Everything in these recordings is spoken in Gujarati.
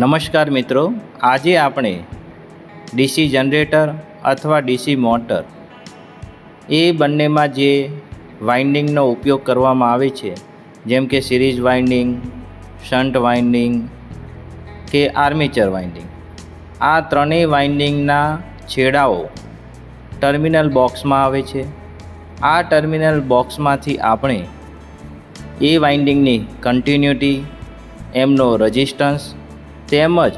નમસ્કાર મિત્રો, આજે આપણે ડીસી જનરેટર અથવા ડીસી મોટર એ બંનેમાં જે વાઇન્ડિંગનો ઉપયોગ કરવામાં આવે છે, જેમ કે સિરીઝ વાઇન્ડિંગ, શન્ટ વાઇન્ડિંગ કે આર્મેચર વાઇન્ડિંગ. આ ત્રણેય વાઇન્ડિંગના છેડાઓ ટર્મિનલ બોક્સમાં આવે છે. આ ટર્મિનલ બોક્સમાંથી આપણે એ વાઇન્ડિંગની કન્ટિન્યુટી એમનો રજિસ્ટન્સ તેમજ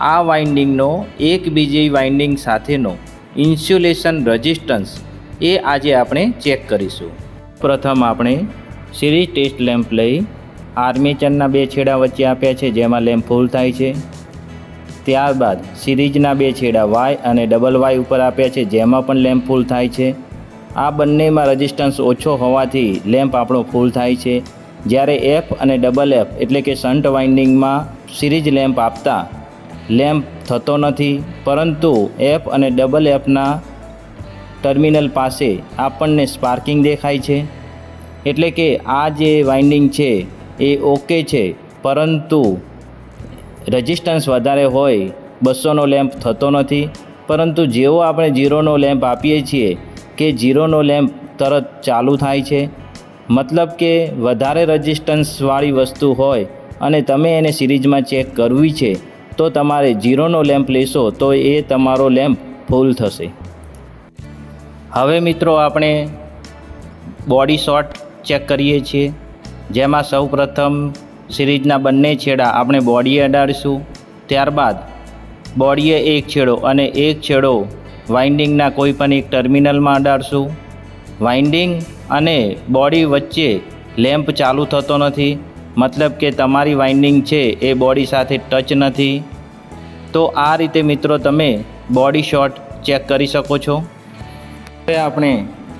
આ વાઇન્ડિંગનો એકબીજી વાઇન્ડિંગ સાથેનો ઇન્સ્યુલેશન રજિસ્ટન્સ એ આજે આપણે ચેક કરીશું. પ્રથમ આપણે સિરીઝ ટેસ્ટ લેમ્પ લઈ આર્મેચરના બે છેડા વચ્ચે આપ્યા છે, જેમાં લેમ્પ ફૂલ થાય છે. ત્યારબાદ સિરીઝના બે છેડા વાય અને ડબલ વાય ઉપર આપ્યા છે, જેમાં પણ લેમ્પ ફૂલ થાય છે. આ બંનેમાં રજિસ્ટન્સ ઓછો હોવાથી લેમ્પ આપણો ફૂલ થાય છે. જ્યારે એફ અને ડબલ એફ એટલે કે શન્ટ વાઇન્ડિંગમાં સિરીઝ લેમ્પ આપતા. લેમ્પ થતો નથી, પરંતુ એફ અને ડબલ એફના ટર્મિનલ પાસે આપણને સ્પાર્કિંગ દેખાય છે. એટલે કે આ જે વાઇન્ડિંગ છે, એ ઓકે છે, પરંતુ રજિસ્ટન્સ વધારે હોય, બસોનો લેમ્પ થતો નથી. પરંતુ જેવો આપણે જીરોનો લેમ્પ આપીએ છીએ, કે જીરોનો લેમ્પ તરત ચાલુ થાય છે. મતલબ કે વધારે રજિસ્ટન્સવાળી વસ્તુ હોય અને તમે એને સિરીઝમાં ચેક કરવી છે, તો તમારે જીરોનો લેમ્પ લેશો, તો એ તમારો લેમ્પ ફૂલ થશે. હવે મિત્રો આપણે બોડી શોટ ચેક કરીએ છીએ. જેમાં સૌ પ્રથમ સિરીઝના બંને છેડા આપણે બોડીએ અડાડીશું. ત્યારબાદ બોડીએ એક છેડો અને એક છેડો વાઇન્ડિંગના કોઈ પણ એક ટર્મિનલમાં અડાડશું. વાઇન્ડિંગ અને બોડી વચ્ચે લેમ્પ ચાલુ થતો નથી. મતલબ કે તમારી વાઇન્ડિંગ છે, એ બોડી સાથે ટચ નથી. તો આ રીતે મિત્રો તમે બોડી શોટ ચેક કરી શકો છો. હવે આપણે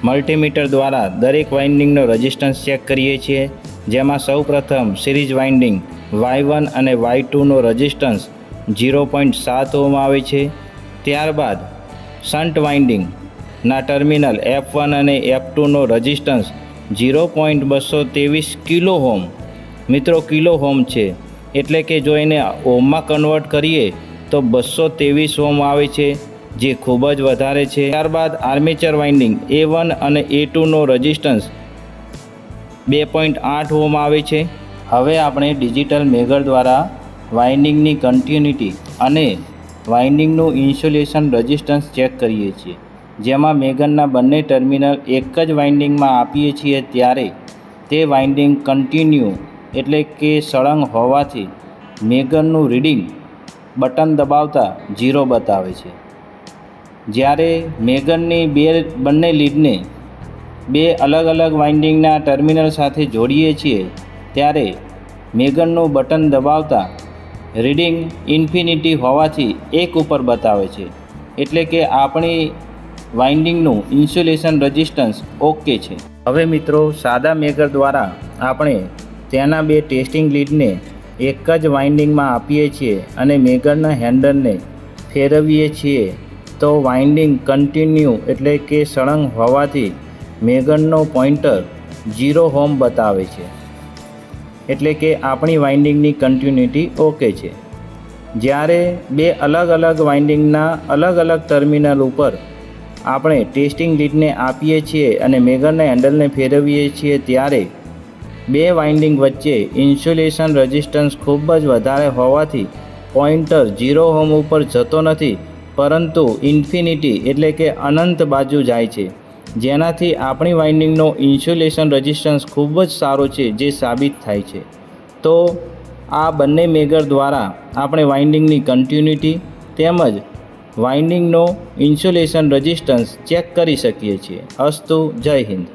મલ્ટીમીટર દ્વારા દરેક વાઇન્ડિંગનો રજિસ્ટન્સ ચેક કરીએ છીએ. જેમાં સૌ પ્રથમ સિરીઝ વાઇન્ડિંગ વાય વન અને વાય ટુનો રજિસ્ટન્સ ઝીરો પોઈન્ટ સાત ઓમ આવે છે. ત્યારબાદ શન્ટ વાઇન્ડિંગના ટર્મિનલ એફ વન અને એફ ટુનો રજિસ્ટન્સ ઝીરો પોઈન્ટ બસો ત્રેવીસ કિલો હોમ મિત્રો, કિલો હોમ છે. એટલે કે જો એને ઓમમાં કન્વર્ટ કરીએ, તો બસો ત્રેવીસ ઓમ આવે છે, જે ખૂબ જ વધારે છે. ત્યારબાદ આર્મેચર વાઇન્ડિંગ એ વન અને એ ટુનો રજિસ્ટન્સ બે પોઈન્ટ આઠ ઓમ આવે છે. હવે આપણે ડિજિટલ મેગર દ્વારા વાઇન્ડિંગની કન્ટિન્યુટી અને વાઇન્ડિંગનું ઇન્સ્યુલેશન રજિસ્ટન્સ ચેક કરીએ છીએ. જેમાં મેગનના બંને ટર્મિનલ એક જ વાઇન્ડિંગમાં આપીએ છીએ, ત્યારે તે વાઇન્ડિંગ કન્ટિન્યુ એટલે કે સળંગ હોવાથી મેગનનું રીડિંગ બટન દબાવતા ઝીરો બતાવે છે. જ્યારે મેગનની બે બંને લીડને બે અલગ અલગ વાઇન્ડિંગના ટર્મિનલ સાથે જોડીએ છીએ, ત્યારે મેગનનું બટન દબાવતા રીડિંગ ઇન્ફિનિટી હોવાથી એક ઉપર બતાવે છે. એટલે કે આપણી વાઇન્ડિંગનું ઇન્સ્યુલેશન રજિસ્ટન્સ ઓકે છે. હવે મિત્રો, સાદા મેગર દ્વારા આપણે તેના બે ટેસ્ટિંગ લીડને એક જ વાઇન્ડિંગમાં આપીએ છીએ અને મેગરના હેન્ડલને ફેરવીએ છીએ. તો વાઇન્ડિંગ કન્ટિન્યુ એટલે કે સળંગ હોવાથી મેગનનો પોઇન્ટર ઝીરો હોમ બતાવે છે. એટલે કે આપણી વાઇન્ડિંગની કન્ટિન્યુટી ઓકે છે. જ્યારે બે અલગ અલગ વાઇન્ડિંગના અલગ અલગ ટર્મિનલ ઉપર આપણે ટેસ્ટિંગ લીડને આપીએ છીએ અને મેગરના હેન્ડલને ફેરવીએ છીએ ત્યારે બે વાઇન્ડિંગ વચ્ચે ઇન્સ્યુલેશન રજિસ્ટન્સ ખૂબ જ વધારે હોવાથી પોઇન્ટર ઝીરો હોમ ઉપર જતો નથી, પરંતુ ઇન્ફિનિટી એટલે કે અનંત બાજુ જાય છે. જેનાથી આપણી વાઇન્ડિંગનો ઇન્સ્યુલેશન રજિસ્ટન્સ ખૂબ જ સારો છે જે સાબિત થાય છે. તો આ બંને મેગર દ્વારા આપણે વાઇન્ડિંગની કન્ટિન્યુટી તેમજ વાઇન્ડિંગનો ઇન્સ્યુલેશન રજિસ્ટન્સ ચેક કરી શકીએ છીએ. અસ્તુ, જય હિન્દ.